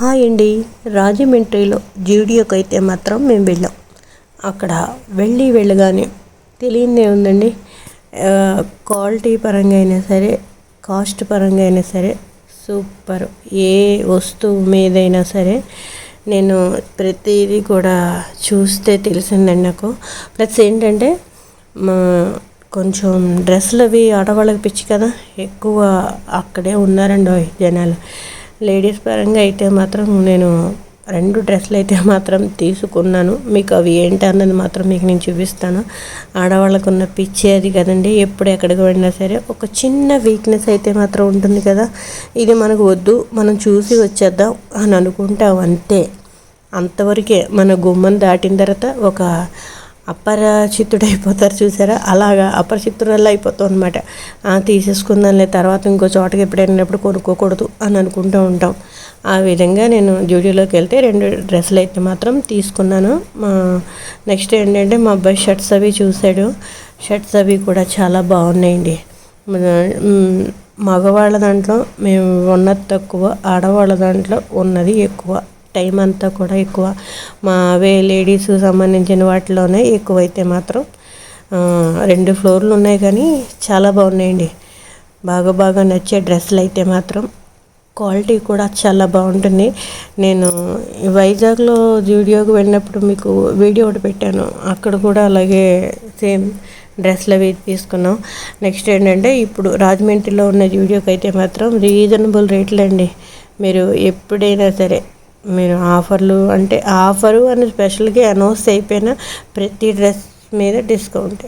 Hi అండి. రాజమండ్రిలో జూడియోకి అయితే మాత్రం మేము వెళ్ళాం. అక్కడ వెళ్ళి వెళ్ళగానే తెలియదే ఉందండి. క్వాలిటీ పరంగా అయినా సరే కాస్ట్ పరంగా అయినా సరే సూపర్. ఏ వస్తువు మీదైనా సరే నేను ప్రతిదీ కూడా చూస్తే తెలిసిందండి నాకు. ప్లస్ ఏంటంటే మా కొంచెం డ్రెస్సులు అవి ఆడవాళ్ళకి పిచ్చి కదా ఎక్కువ అక్కడే ఉన్నారండి జనాలు. లేడీస్ పరంగా అయితే మాత్రం నేను రెండు డ్రెస్సులు అయితే మాత్రం తీసుకున్నాను. మీకు అవి ఏంటి అన్నది మాత్రం మీకు నేను చూపిస్తాను. ఆడవాళ్ళకు ఉన్న పిచ్చి అది కదండి. ఎప్పుడు ఎక్కడికి వెళ్ళినా సరే ఒక చిన్న వీక్నెస్ అయితే మాత్రం ఉంటుంది కదా. ఇది మనకు వద్దు. మనం చూసి వచ్చేద్దాం అని అనుకుంటాం అంతే. అంతవరకే మన గుమ్మం దాటిన తర్వాత ఒక అపరిచితుడైపోతారు చూసారా? అలాగా అపరిచితురాలు అయిపోతాం అనమాట తీసేసుకుందాంలే తర్వాత ఇంకో చోటకి ఎప్పుడైనా ఎప్పుడు కొనుక్కోకూడదు అని అనుకుంటూ ఉంటాం. ఆ విధంగా నేను డ్యూటీలోకి వెళ్తే రెండు డ్రెస్సులు అయితే మాత్రం తీసుకున్నాను. మా నెక్స్ట్ ఏంటంటే మా అబ్బాయి షర్ట్స్ అవి చూశాడు. షర్ట్స్ అవి కూడా చాలా బాగున్నాయండి. మగవాళ్ళ దాంట్లో మేము ఉన్నది తక్కువ ఆడవాళ్ళ దాంట్లో ఉన్నది ఎక్కువ. టైం అంతా కూడా ఎక్కువ. మా అవే లేడీస్ సంబంధించిన వాటిలోనే ఎక్కువైతే మాత్రం రెండు ఫ్లోర్లు ఉన్నాయి కానీ చాలా బాగున్నాయండి. బాగా బాగా నచ్చే డ్రెస్సులు అయితే మాత్రం క్వాలిటీ కూడా చాలా బాగుంటుంది. నేను వైజాగ్లో జూడియోకి వెళ్ళినప్పుడు మీకు వీడియో ఒకటి పెట్టాను. అక్కడ కూడా అలాగే సేమ్ డ్రెస్లు అవి తీసుకున్నాం. నెక్స్ట్ ఏంటంటే ఇప్పుడు రాజమండ్రిలో ఉన్న జూడియోకి అయితే మాత్రం రీజనబుల్ రేట్లు అండి మీరు ఎప్పుడైనా సరే మీరు ఆఫర్లు అంటే ఆఫరు అని స్పెషల్గా అనౌన్స్ అయిపోయిన ప్రతి డ్రెస్ మీద డిస్కౌంట్.